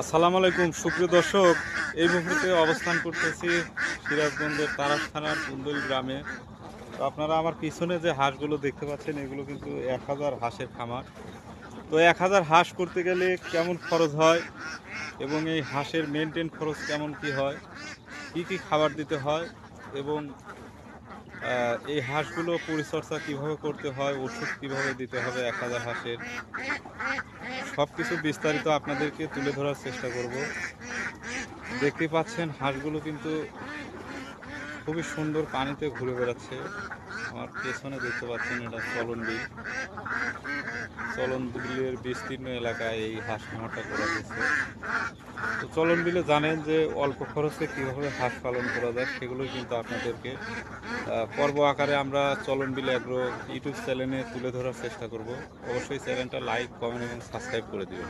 আসসালামু আলাইকুম, সুপ্রিয় দর্শক। এই মুহূর্তে অবস্থান করতেছি সিরাজগঞ্জের তারাস থানার কুন্দল গ্রামে। তো আপনারা আমার পিছনে যে হাঁসগুলো দেখতে পাচ্ছেন, এগুলো কিন্তু এক হাজার হাঁসের খামার। তো এক হাজার হাঁস করতে গেলে কেমন খরচ হয় এবং এই হাঁসের মেনটেন খরচ কেমন কি হয়? কি কি খাবার দিতে হয় এবং এই হাঁসগুলো পরিচর্যা কীভাবে করতে হয়, ওষুধ কীভাবে দিতে হবে এক হাজার হাঁসের সব কিছু বিস্তারিত আপনাদেরকে তুলে ধরার চেষ্টা করব। দেখতে পাচ্ছেন, হাঁসগুলো কিন্তু খুবই সুন্দর পানিতে ঘুরে বেড়াচ্ছে। আমার পেছনে দেখতে পাচ্ছেন এটা চলন বিল। চলন বিলের বিস্তীর্ণ এলাকায় এই হাঁস খামারটা করা হয়েছে। চলন বিলে জানেন যে অল্প খরচে কীভাবে হাঁস পালন করা যায় সেগুলো কিন্তু আপনাদেরকে পর্ব আকারে আমরা চলন বিলে একগ্রো ইউটিউব চ্যানেলে তুলে ধরার চেষ্টা করব। অবশ্যই চ্যানেলটা লাইক, কমেন্ট এবং সাবস্ক্রাইব করে দিবেন।